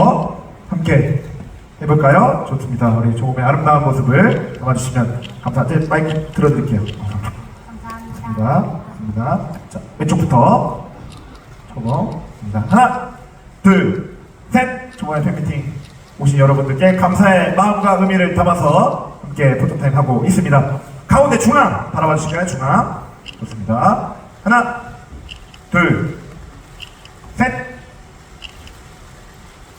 위쪽부터 함께 해볼까요? 좋습니다. 우리 조금의 아름다운 모습을 담아주시면 감사합니다. 네, 마이크 들어드릴게요. 좋습니다. 좋습니다. 자, 왼쪽부터. 좋습니다. 하나, 둘, 셋. 조봉의 팬미팅 오신 여러분들께 감사의 마음과 의미를 담아서 함께 포토타임 하고 있습니다. 가운데 중앙 바라봐 주실까요? 중앙. 좋습니다. 하나, 둘, 셋.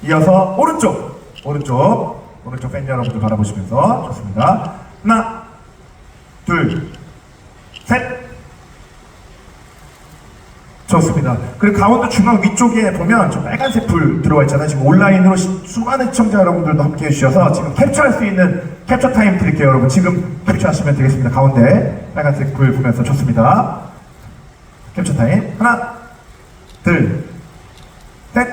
이어서 오른쪽, 오른쪽, 오른쪽 팬 여러분들 바라보시면서 좋습니다. 하나, 둘, 셋. 좋습니다. 그리고 가운데 중앙 위쪽에 보면 좀 빨간색 불 들어와 있잖아요. 지금 온라인으로 시- 수많은 시청자 여러분들도 함께 해주셔서 지금 캡처할 수 있는 캡처 타임 드릴게요, 여러분. 지금 캡처하시면 되겠습니다. 가운데 빨간색 불 보면서 좋습니다. 캡처 타임. 하나, 둘, 셋.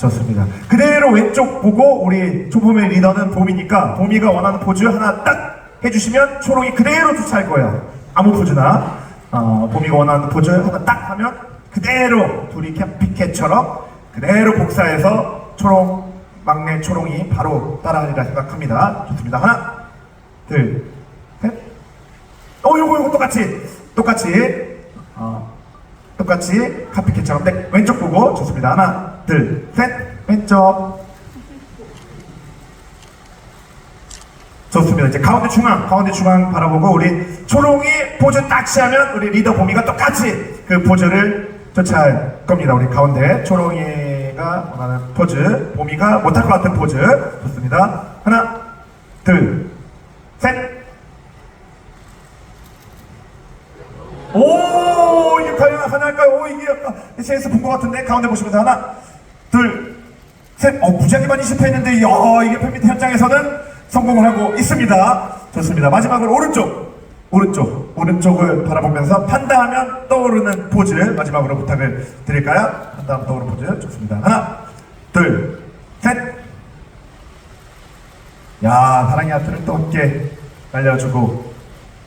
좋습니다. 그대로 왼쪽 보고 우리 조범의 리더는 봄이니까 봄이가 원하는 포즈 하나 딱 해주시면 초롱이 그대로 쫓아할 거예요. 아무 포즈나 어, 봄이가 원하는 포즈 하나 딱 하면 그대로 둘이 캠피캣처럼 그대로 복사해서 초롱 막내 초롱이 바로 따라하리라 생각합니다. 좋습니다. 하나, 둘, 셋. 어, 요거 요거 똑같이 똑같이 어, 똑같이 카피캣처럼 네, 왼쪽 보고 좋습니다. 하나, 둘, 셋, 왼쪽. 좋습니다. 이제 가운데 중앙, 가운데 중앙 바라보고 우리 초롱이 포즈 딱 취하면 우리 리더 보미가 똑같이 그 포즈를 쫓아할 겁니다. 우리 가운데 초롱이가 원하는 포즈, 보미가 못할 것 같은 포즈. 좋습니다. 하나, 둘, 셋. 오 이게 과연 하나일까요? 오 이게 아까 SNS에서 본것 같은데 가운데 보시면서 하나 둘 셋 어 무지하게 많이 실패했는데 야 이게 팬미트 현장에서는 성공을 하고 있습니다 좋습니다 마지막으로 오른쪽 오른쪽 오른쪽을 바라보면서 판다하면 떠오르는 포즈 마지막으로 부탁을 드릴까요? 판다하면 떠오르는 포즈 좋습니다 하나 둘 셋 야 사랑의 하트를 또 함께 날려주고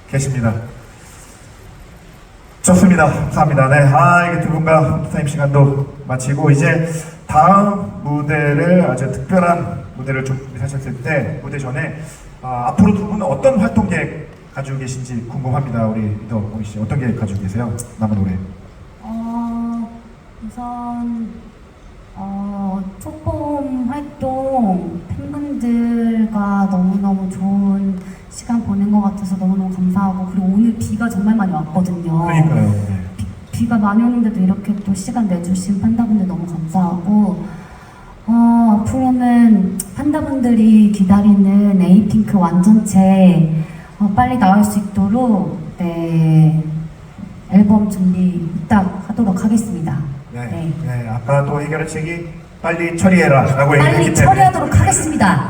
계십니다 좋습니다. 감사합니다. 네. 아, 이게 두 분과 타임 시간도 마치고, 이제 다음 무대를 아주 특별한 무대를 준비하셨을 때, 무대 전에, 아, 앞으로 두 분은 어떤 활동 계획 가지고 계신지 궁금합니다. 우리 리더 보미 씨. 어떤 계획 가지고 계세요? 남은 올해. 어, 우선 어, 초봄 활동 팬분들과 너무너무 좋은 시간 보낸 것 같아서 너무너무 감사하고 그리고 오늘 비가 정말 많이 왔거든요. 그러니까요. 네. 비, 가 많이 오는데도 이렇게 또 시간 내주신 판다분들 너무 감사하고 어, 앞으로는 판다분들이 기다리는 에이핑크 완전체 어, 빨리 나올 수 있도록 네, 앨범 준비 딱 하도록 하겠습니다. 네. 네. 네. 아까 또 해결책이 빨리 처리해라. 라고 얘기했기 때문에. 처리하도록 하겠습니다. 아,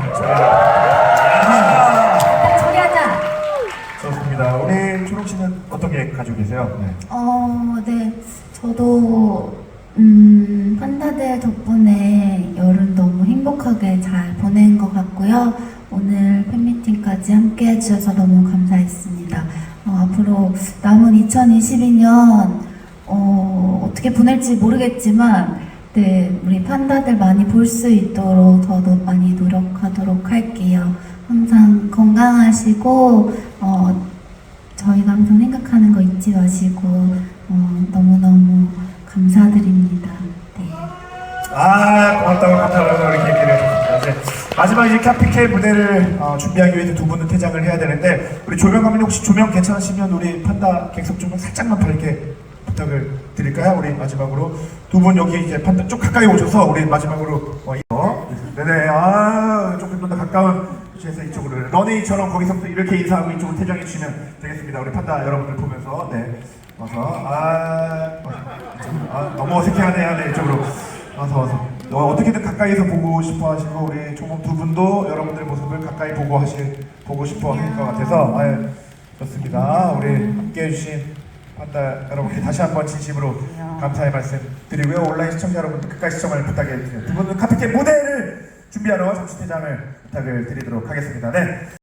빨리 처리하자. 좋습니다. 우리 초록 씨는 어떤 계획 가지고 계세요? 네. 어, 네. 저도, 음, 판다들 덕분에 여름 너무 행복하게 잘 보낸 것 같고요. 오늘 팬미팅까지 함께 해주셔서 너무 감사했습니다. 어, 앞으로 남은 2022년, 어, 어떻게 보낼지 모르겠지만, 네, 우리 판다들 많이 볼 수 있도록 더더 많이 노력하도록 할게요. 항상 건강하시고, 어, 저희가 항상 생각하는 거 잊지 마시고 아 고맙다고 감사하고 이렇게 얘기를 해줬습니다. 이제 마지막 이제 카피케 무대를 어, 준비하기 위해서 두 분은 퇴장을 해야 되는데 우리 조명 감독님 혹시 조명 괜찮으시면 우리 판다 객석 조명 살짝만 더 이렇게 부탁을 드릴까요? 우리 마지막으로. 두 분 여기 이제 판다 좀 가까이 오셔서 우리 마지막으로 어, 네네. 아 조금 더 가까운 위치에서 이쪽으로. 런웨이처럼 거기서부터 이렇게 인사하고 이쪽으로 퇴장해 주시면 되겠습니다. 우리 판다 여러분들 보면서. 네. 와서 아, 아 너무 어색해하네요. 네 이쪽으로 와서 와서 어, 어떻게든 가까이서 보고 싶어 하시고 우리 조금 두 분도 여러분들 모습을 가까이 보고 하실 보고 싶어 하실 것 같아서 아, 좋습니다. 우리 함께 해 주신 판다 여러분께 다시 한번 진심으로 감사의 말씀 드리고요. 온라인 시청자 여러분들 끝까지 시청을 부탁해 주세요. 두 분은 카피켓 무대를 준비하러 잠시 퇴장을 부탁을 드리도록 하겠습니다. 네.